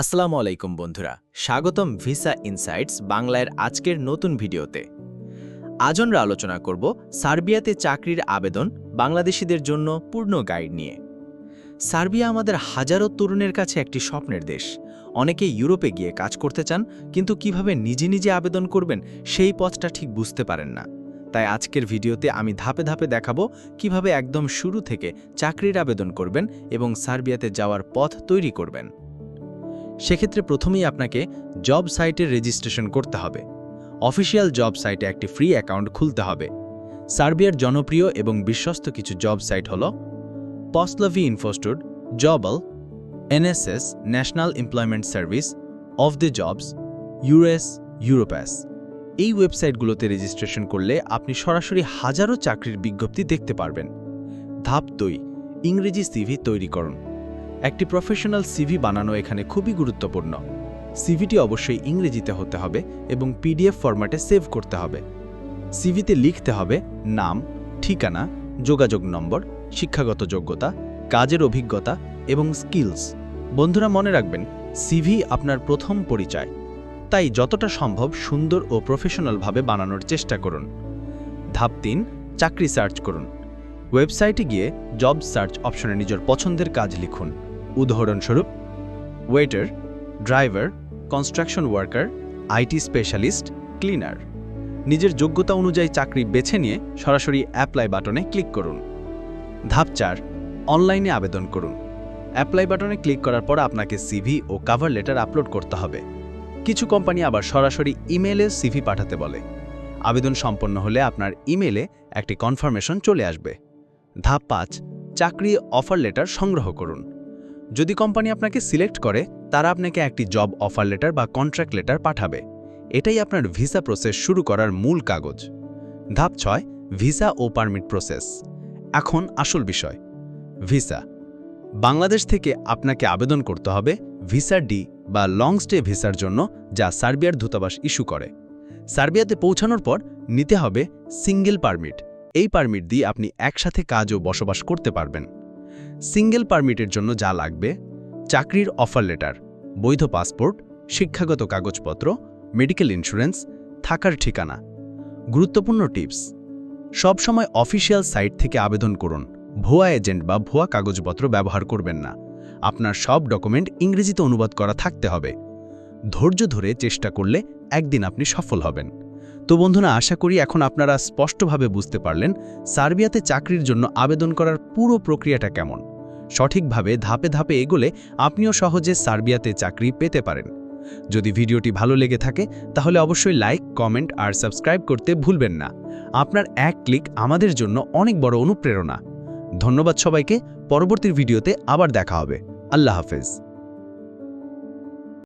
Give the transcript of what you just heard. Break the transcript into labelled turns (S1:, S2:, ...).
S1: আসসালামু আলাইকুম বন্ধুরা, স্বাগতম ভিসা ইনসাইটস বাংলার আজকের নতুন ভিডিওতে। আজ আমরা আলোচনা করব সার্বিয়াতে চাকরির আবেদন বাংলাদেশিদের জন্য পূর্ণ গাইড নিয়ে। সার্বিয়া আমাদের হাজারো তরুণের কাছে একটি স্বপ্নের দেশ। অনেকে ইউরোপে গিয়ে কাজ করতে চান, কিন্তু কীভাবে নিজে নিজে আবেদন করবেন সেই পথটা ঠিক বুঝতে পারেন না। তাই আজকের ভিডিওতে আমি ধাপে ধাপে দেখাবো কীভাবে একদম শুরু থেকে চাকরির আবেদন করবেন এবং সার্বিয়াতে যাওয়ার পথ তৈরি করবেন। সেক্ষেত্রে প্রথমেই আপনাকে জব সাইটে রেজিস্ট্রেশন করতে হবে। অফিসিয়াল জব সাইটে একটি ফ্রি অ্যাকাউন্ট খুলতে হবে। সার্বিয়ার জনপ্রিয় এবং বিশ্বস্ত কিছু জব সাইট হল পসলভি ইনফোস্টুড জবল NSS national employment service of the jobs US Europass এই ওয়েবসাইটগুলোতে রেজিস্ট্রেশন করলে আপনি সরাসরি হাজারো চাকরির বিজ্ঞপ্তি দেখতে পারবেন। ধাপ দুই, ইংরেজি সিভি তৈরি করুন একটি প্রফেশনাল সিভি বানানো এখানে খুবই গুরুত্বপূর্ণ। সিভিটি অবশ্যই ইংরেজিতে হতে হবে এবং পিডিএফ ফরম্যাটে সেভ করতে হবে। সিভিতে লিখতে হবে নাম, ঠিকানা, যোগাযোগ নম্বর, শিক্ষাগত যোগ্যতা, কাজের অভিজ্ঞতা এবং স্কিলস বন্ধুরা, মনে রাখবেন সিভি আপনার প্রথম পরিচয়। তাই যতটা সম্ভব সুন্দর ও প্রফেশনালভাবে বানানোর চেষ্টা করুন। ধাপ তিন, চাকরি সার্চ করুন। ওয়েবসাইটে গিয়ে জব সার্চ অপশনে নিজের পছন্দের কাজ লিখুন। উদাহরণস্বরূপ waiter driver construction worker IT specialist cleaner নিজের যোগ্যতা অনুযায়ী চাকরি বেছে নিয়ে সরাসরি অ্যাপ্লাই বাটনে ক্লিক করুন। ধাপ চার অনলাইনে আবেদন করুন। অ্যাপ্লাই বাটনে ক্লিক করার পর আপনাকে সিভি ও কাভার লেটার আপলোড করতে হবে। কিছু কোম্পানি আবার সরাসরি ইমেলে সিভি পাঠাতে বলে। আবেদন সম্পন্ন হলে আপনার ইমেলে একটি কনফার্মেশন চলে আসবে। ধাপ পাঁচ, চাকরি অফার লেটার সংগ্রহ করুন। যদি কোম্পানি আপনাকে সিলেক্ট করে, তারা আপনাকে একটি জব অফার লেটার বা কন্ট্রাক্ট লেটার পাঠাবে। এটাই আপনার ভিসা প্রসেস শুরু করার মূল কাগজ। ধাপ ছয়, ভিসা ও পারমিট প্রসেস। এখন আসল বিষয়, ভিসা। বাংলাদেশ থেকে আপনাকে আবেদন করতে হবে ভিসা ডি বা লং স্টে ভিসার জন্য, যা সার্বিয়ার দূতাবাস ইস্যু করে। সার্বিয়াতে পৌঁছানোর পর নিতে হবে সিঙ্গেল পারমিট। এই পারমিট দিয়ে আপনি একসাথে কাজ ও বসবাস করতে পারবেন। সিঙ্গেল পারমিটের জন্য যা লাগবে, চাকরির অফার লেটার বৈধ পাসপোর্ট শিক্ষাগত কাগজপত্র মেডিকেল ইন্স্যুরেন্স থাকার ঠিকানা, গুরুত্বপূর্ণ টিপস সবসময় অফিসিয়াল সাইট থেকে আবেদন করুন। ভুয়া এজেন্ট বা ভুয়া কাগজপত্র ব্যবহার করবেন না। আপনার সব ডকুমেন্ট ইংরেজিতে অনুবাদ করা থাকতে হবে। ধৈর্য ধরে চেষ্টা করলে একদিন আপনি সফল হবেন। তো বন্ধুরা, আশা করি এখন আপনারা স্পষ্টভাবে বুঝতে পারলেন সার্বিয়াতে চাকরির জন্য আবেদন করার পুরো প্রক্রিয়াটা কেমন। সঠিকভাবে ধাপে ধাপে এগোলে আপনিও সহজে সার্বিয়াতে চাকরি পেতে পারেন। যদি ভিডিওটি ভালো লেগে থাকে, তাহলে অবশ্যই লাইক, কমেন্ট আর সাবস্ক্রাইব করতে ভুলবেন না। আপনার এক ক্লিক আমাদের জন্য অনেক বড় অনুপ্রেরণা। ধন্যবাদ সবাইকে, পরবর্তী ভিডিওতে আবার দেখা হবে। আল্লাহ হাফেজ।